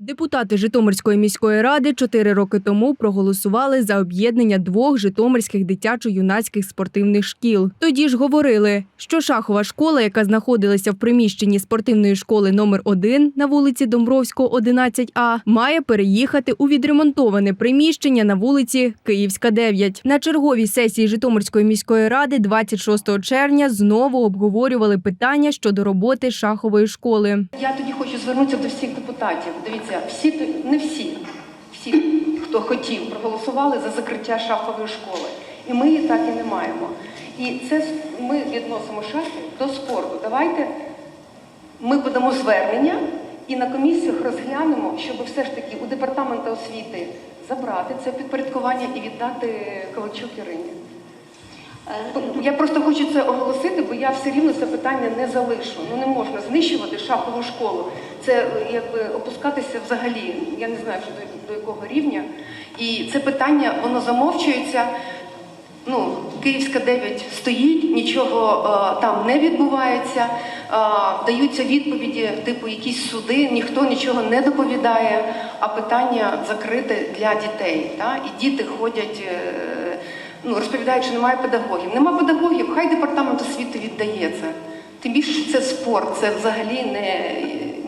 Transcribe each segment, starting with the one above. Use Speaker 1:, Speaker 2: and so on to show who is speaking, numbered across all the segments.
Speaker 1: Депутати Житомирської міської ради чотири роки тому проголосували за об'єднання двох житомирських дитячо-юнацьких спортивних шкіл. Тоді ж говорили, що шахова школа, яка знаходилася в приміщенні спортивної школи номер 1 на вулиці Домбровського, 11А, має переїхати у відремонтоване приміщення на вулиці Київська, 9. На черговій сесії Житомирської міської ради 26 червня знову обговорювали питання щодо роботи шахової школи.
Speaker 2: Я тоді хочу звернутися до всіх депутатів. Дивіться, всі не всі, всі, хто хотів, проголосували за закриття шахової школи. І ми її так і не маємо. І це ми відносимо шахи до спорту. Давайте ми подамо звернення і на комісіях розглянемо, щоб все ж таки у департамента освіти забрати це підпорядкування і віддати Ковальчук Ірині. Я просто хочу це оголосити, бо я все рівно це питання не залишу. Ну не можна знищувати шахову школу. Це е, якби опускатися взагалі. Я не знаю, що до, до якого рівня. І це питання воно замовчується. Ну, Київська 9 стоїть, нічого е, там не відбувається. Е, даються відповіді, типу якісь суди, ніхто нічого не доповідає, а питання закрите для дітей. Та? І діти ходять. Е, ну, розповідають, що немає педагогів. Нема педагогів, хай департамент освіти віддає це. Тим більше, це спорт, це взагалі не,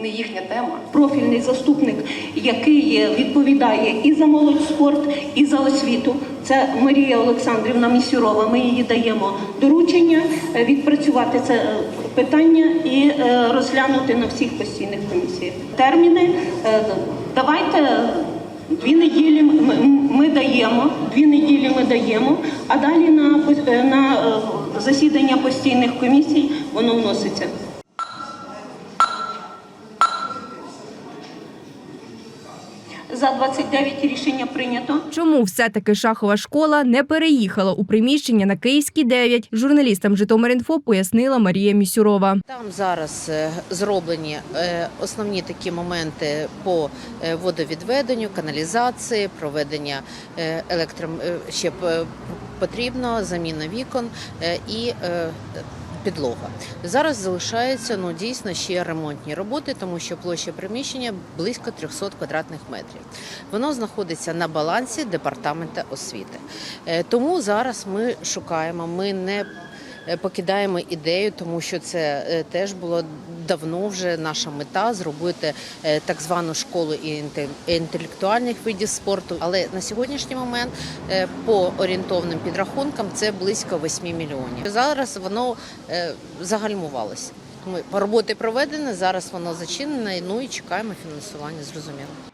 Speaker 2: не їхня тема.
Speaker 3: профільний заступник, який відповідає і за молодь спорт, і за освіту. Це Марія Олександрівна Місюрова. Ми їй даємо доручення е, відпрацювати це е, питання і е, розглянути на всіх постійних комісіях. Терміни давайте. Дві неділі ми, ми даємо, дві неділі ми даємо, а далі на, е, на е, засідання постійних комісій воно вноситься. За 29 рішення прийнято.
Speaker 1: Чому все-таки шахова школа не переїхала у приміщення на Київській 9, журналістам Житомир.Інфо пояснила Марія Місюрова.
Speaker 4: Там зараз е, зроблені е, основні такі моменти по е, водовідведенню, каналізації, проведення електро... ще потрібно, заміна вікон і підлога. Зараз залишаються ну дійсно ще ремонтні роботи, тому що площа приміщення близько 300 квадратних метрів. Воно знаходиться на балансі департамента освіти. Е, Тому зараз ми шукаємо. Ми не покидаємо ідею, тому що це е, теж було давно вже наша мета зробити е, так звану школу інтелектуальних видів спорту. Але на сьогоднішній момент е, по орієнтовним підрахункам це близько 8 мільйонів. Зараз воно е, загальмувалося. Ми роботи проведені, зараз воно зачинене. Ну і чекаємо фінансування. Зрозуміло.